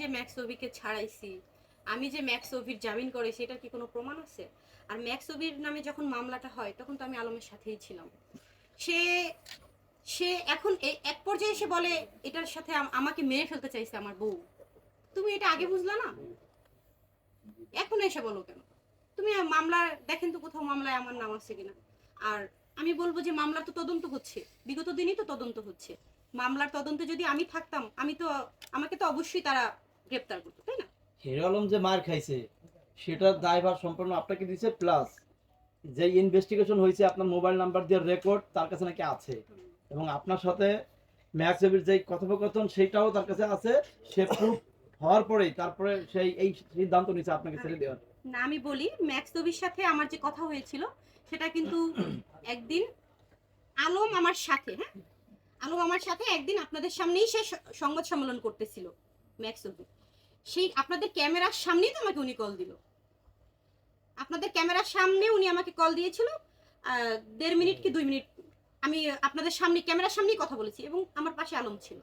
যে ম্যাক্স অভিকে ছাড়াইছি, আমি যে ম্যাক্স অভির জামিন করেছি, এটার কি কোনো প্রমাণ আছে? আর ম্যাক্স অভির নামে যখন মামলাটা হয়, তখন তো আমি আলমের সাথেই ছিলাম। সে সে এখন এক পর্যায়ে এসে বলে, এটার সাথে আমাকে মেরে ফেলতে চাইছে আমার বউ। তুমি এটা আগে বুঝলা না? এখন এসে বলো কেন? তুমি মামলা, দেখেন তো কোথাও মামলায় আমার নাম আছে কিনা। আর আমি বলব যে মামলার তো তদন্ত হচ্ছে। বিগত দিনই তো তদন্ত হচ্ছে। মামলার তদন্তে যদি আমি থাকতাম, আমি তো, আমাকে তো অবশ্যই তারা গ্রেপ্তার করতো তাই না? হিরো আলম যে মার খাইছে সেটার দায়ভার সম্পূর্ণ আপনাকে দিছে প্লাস যে ইনভেস্টিগেশন হয়েছে আপনার মোবাইল নাম্বার দিয়ে রেকর্ড তার কাছে নাকি আছে। এবং আপনার সাথে ম্যাক্সেবের যে কথোপকথন সেটাও তার কাছে আছে। সে প্রুফ হওয়ার পরেই তারপরে সেই এই সিদ্ধান্ত নিচ্ছে আপনাকে ছেড়ে দেওয়ার। না আমি বলি ম্যাক্সবির সাথে আমার যে কথা হয়েছিল সেটা কিন্তু একদিন আলম আমার সাথে হ্যাঁ? আলম আমার সাথে একদিন আপনাদের সামনেই সে সংবাদ সম্মেলন করতেছিল ম্যাক্স দবি সেই আপনাদের ক্যামেরার সামনেই তো আমাকে উনি কল দিল। আপনাদের ক্যামেরার সামনে উনি আমাকে কল দিয়েছিল দেড় মিনিট কি দুই মিনিট, আমি আপনাদের সামনে, ক্যামেরার সামনেই কথা বলেছি এবং আমার পাশে আলম ছিল।